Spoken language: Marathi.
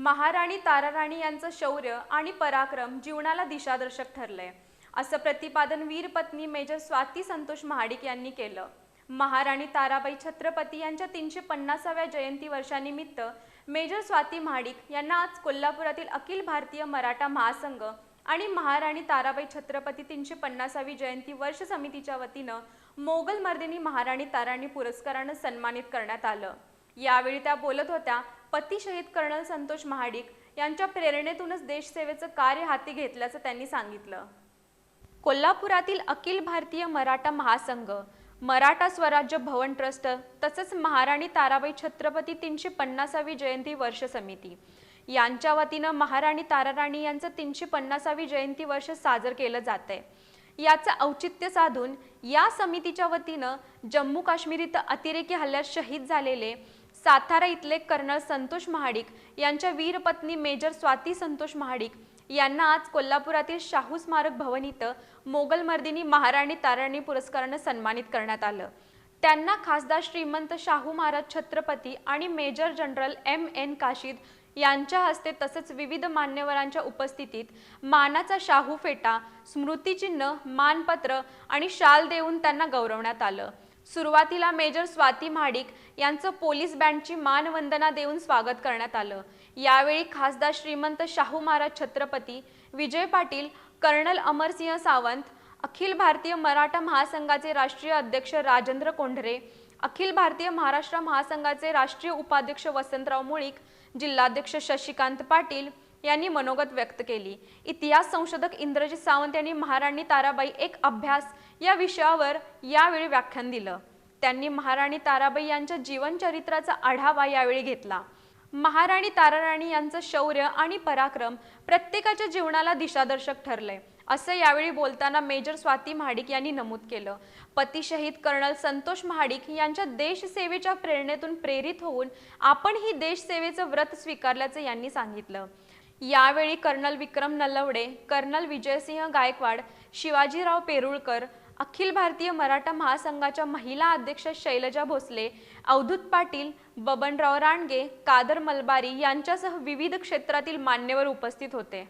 महाराणी ताराराणी यांचं शौर्य आणि पराक्रम जीवनाला दिशादर्शक ठरलंय. असं प्रतिपादन वीरपत्नी मेजर स्वाती संतोष महाडिक यांनी केलं. महाराणी ताराबाई छत्रपती यांच्या तीनशे पन्नासाव्या जयंती वर्षानिमित्त मेजर स्वाती महाडिक यांना आज कोल्हापुरातील अखिल भारतीय मराठा महासंघ आणि महाराणी ताराबाई छत्रपती तीनशे पन्नासावी जयंती वर्ष समितीच्या वतीनं मोगल मर्दिनी महाराणी ताराणी पुरस्कारानं सन्मानित करण्यात आलं. यावेळी त्या बोलत होत्या पती शहीद कर्नल संतोष महाडिक यांच्या प्रेरणेतूनच देशसेवेचं कार्य हाती घेतल्याचं त्यांनी सांगितलं. कोल्हापुरातील अखिल भारतीय मराठा महासंघ मराठा स्वराज्य भवन ट्रस्ट तसंच महाराणी ताराबाई छत्रपती तीनशे पन्नासावी जयंती वर्ष समिती. यांच्या वतीनं महाराणी ताराराणी यांचं तीनशे पन्नासावी जयंती वर्ष साजर केलं जात आहे याचं औचित्य साधून या समितीच्या वतीनं जम्मू काश्मीर इथं अतिरेकी हल्ल्यात शहीद झालेले सातारा इथले कर्नल संतोष महाडिक यांच्या वीरपत्नी मेजर स्वाती संतोष महाडिक यांना आज कोल्हापुरातील शाहू स्मारक भवन इथं मोगल मर्दिनी महाराणी ताराणी पुरस्कारानं सन्मानित करण्यात आलं. त्यांना खासदार श्रीमंत शाहू महाराज छत्रपती आणि major general M N Kashid यांच्या हस्ते तसंच विविध मान्यवरांच्या उपस्थितीत मानाचा शाहू फेटा स्मृतिचिन्ह मानपत्र आणि शाल देऊन त्यांना गौरवण्यात आलं. सुरुवातीला मेजर स्वाती महाडिक यांचं पोलीस बँडची मानवंदना देऊन स्वागत करण्यात आलं. यावेळी खासदार श्रीमंत शाहू महाराज छत्रपती विजय पाटील कर्नल अमरसिंह सावंत अखिल भारतीय मराठा महासंघाचे राष्ट्रीय अध्यक्ष राजेंद्र कोंढरे अखिल भारतीय महाराष्ट्र महासंघाचे राष्ट्रीय उपाध्यक्ष वसंतराव मुळीक जिल्हाध्यक्ष शशिकांत पाटील यांनी मनोगत व्यक्त केली. इतिहास संशोधक इंद्रजित सावंत यांनी महाराणी ताराबाई एक अभ्यास या विषयावर यावेळी व्याख्यान दिलं. त्यांनी महाराणी ताराबाई यांच्या जीवनचरित्राचा आढावा यावेळी घेतला. महाराणी ताराराणी यांचं शौर्य आणि पराक्रम प्रत्येकाच्या जीवनाला दिशादर्शक ठरलंय असं यावेळी बोलताना मेजर स्वाती महाडिक यांनी नमूद केलं. पती शहीद कर्नल संतोष महाडिक यांच्या देशसेवेच्या प्रेरणेतून प्रेरित होऊन आपण ही देशसेवेचं व्रत स्वीकारल्याचं यांनी सांगितलं. यावेळी कर्नल विक्रम नलवडे कर्नल विजयसिंह गायकवाड शिवाजीराव पेरुळकर अखिल भारतीय मराठा महासंघाच्या महिला अध्यक्ष शैलजा भोसले अवधूत पाटील बबनराव रानगे कादर मलबारी यांच्यासह विविध क्षेत्रातील मान्यवर उपस्थित होते.